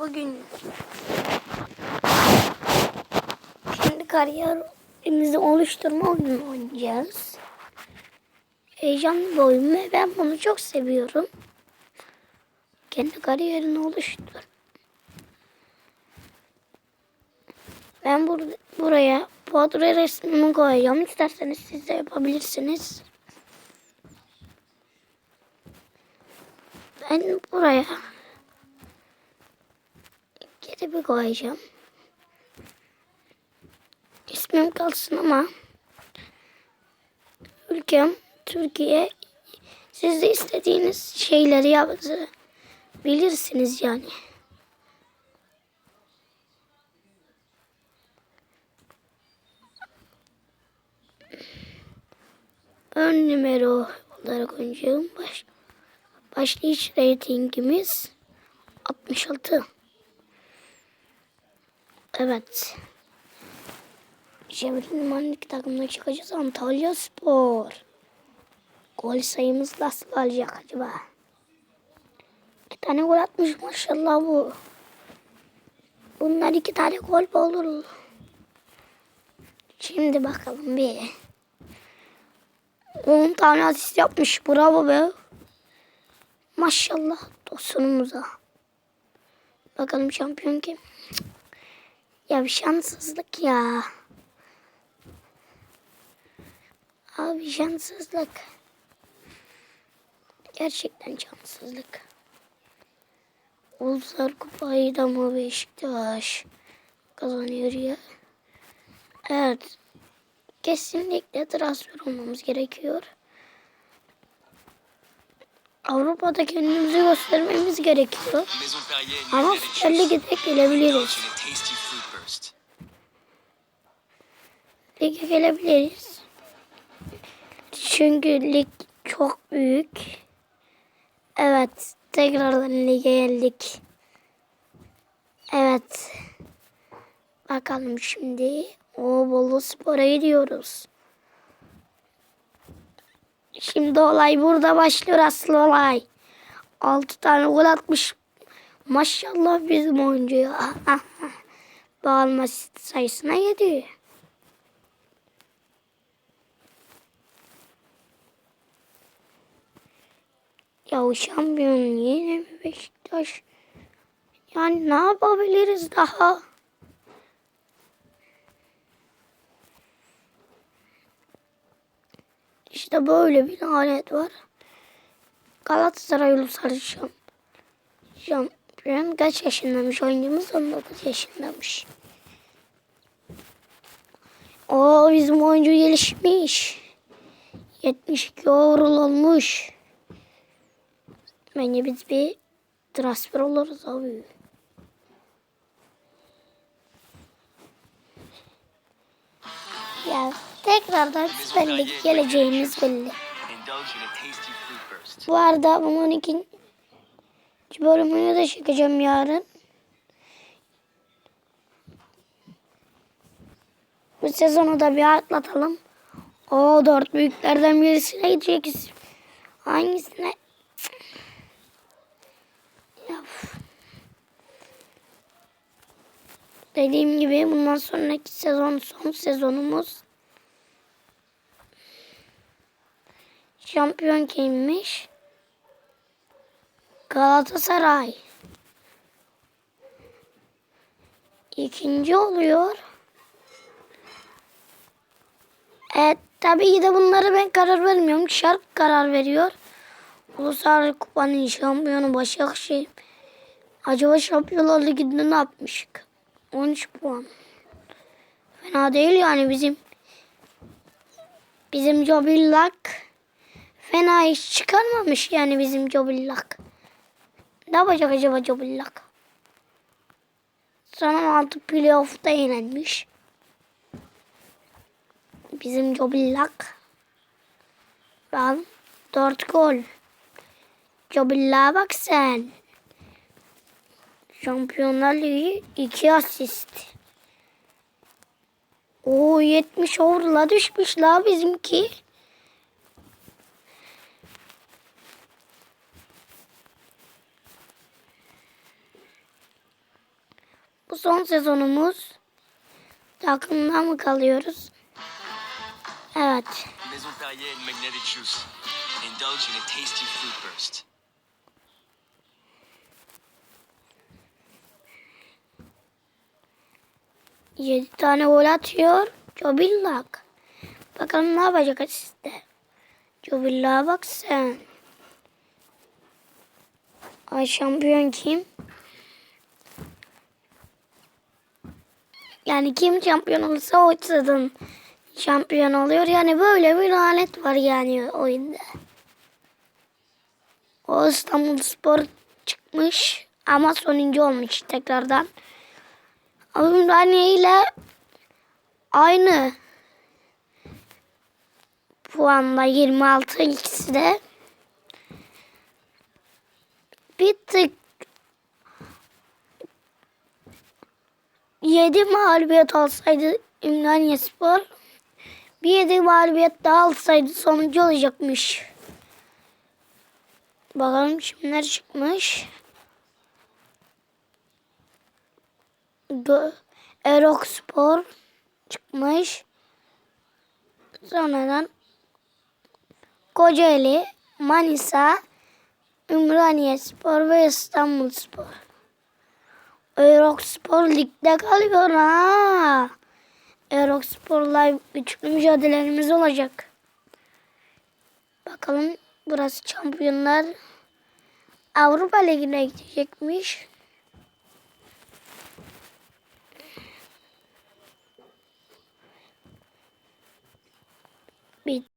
bugün şimdi kariyerimizi oluşturma oyunu oynayacağız. Heyecanlı bir oyun ve ben bunu çok seviyorum. Kendi kariyerini oluştur. Ben bur buraya portre resmimi koyacağım. İsterseniz siz de yapabilirsiniz. Ben buraya bir koyacağım. İsmim kalsın ama ülkem Türkiye siz de istediğiniz şeyleri yapabilirsiniz yani. Ön numara olarak oynayacağım. Baş, başlayış reytingimiz 66. Evet. Çevrenin hangi takımına çıkacağız? Antalya Spor. Gol sayımız nasıl olacak acaba? İki tane gol atmış maşallah bu. Bunlar iki tane gol olur? Şimdi bakalım bir. 10 tane asist yapmış. Bravo be. Maşallah dostumuza. Bakalım şampiyon kim? Ya bir şanssızlık ya. Abi şanssızlık. Gerçekten şanssızlık. Uluslar Kupayı da mı Beşiktaş kazanıyor ya? Evet. Kesinlikle transfer olmamız gerekiyor. Avrupa'da kendimizi göstermemiz gerekiyor. Ama Süper Lig'e de gelebiliriz. Chez les Tasty Fruit Burst. Lige gelebiliriz. Çünkü lig çok büyük. Evet. Tekrardan lige geldik. Evet. Bakalım şimdi. O Bolu Spor'a gidiyoruz. Şimdi olay burada başlıyor asıl olay. 6 tane gol atmış. Maşallah bizim oyuncu ya. Bağılma sayısına yedi. Ya şampiyon yine mi Beşiktaş? Yani ne yapabiliriz daha? İşte böyle bir lanet var. Galatasaray Ulusal Şamp Şampiyon kaç yaşındamış oyuncumuz? 19 yaşındamış. O bizim oyuncu gelişmiş. 72 overall olmuş. Bence biz bir transfer oluruz abi. Ya tekrardan Lig geleceğimiz belli. Bu arada bunun ikinci bölümünü de çekeceğim yarın. Bu sezonu da bir atlatalım. O dört büyüklerden birisine gideceğiz. Hangisine? Ya, üf. Dediğim gibi bundan sonraki sezon son sezonumuz. Şampiyon kimmiş? Galatasaray. İkinci oluyor. Evet tabii ki de bunları ben karar vermiyorum. Şark karar veriyor. Ulusal Kupa'nın şampiyonu Başakşehir. Acaba Şampiyonlar Ligi'nde ne yapmışık? 13 puan. Fena değil yani bizim bizim Cobillak fena iş çıkarmamış yani bizim Cobillak. Ne yapacak acaba Cobillak? Son 16 playoff'ta yenilmiş. Bizim Cobillak. Ben 4 gol. Cobillak'a bak sen. Şampiyonlar Ligi 2 asist. O 70 overla düşmüş la bizimki. Bu son sezonumuz. Takımda mı kalıyoruz? Evet. Indulge in a tasty fruit burst. Yedi tane gol atıyor. Cobillak. Bakalım ne yapacak asiste. Cobillak'a bak sen. Ay şampiyon kim? Yani kim şampiyon olursa o sezon şampiyon oluyor. Yani böyle bir lanet var yani oyunda. O İstanbul Spor çıkmış ama sonuncu olmuş tekrardan. Ümraniye ile aynı puanla 26 ikisi de bir tık 7 mağlubiyet alsaydı Ümraniye Spor bir 7 mağlubiyet daha alsaydı sonuncu olacakmış. Bakalım kimler çıkmış. Gö Erok Spor çıkmış. Sonradan Kocaeli, Manisa, Ümraniye Spor ve İstanbul Spor. Erok Spor ligde kalıyor ha. Erok Spor'la üçlü mücadelemiz olacak. Bakalım burası şampiyonlar Avrupa Ligi'ne gidecekmiş. Bir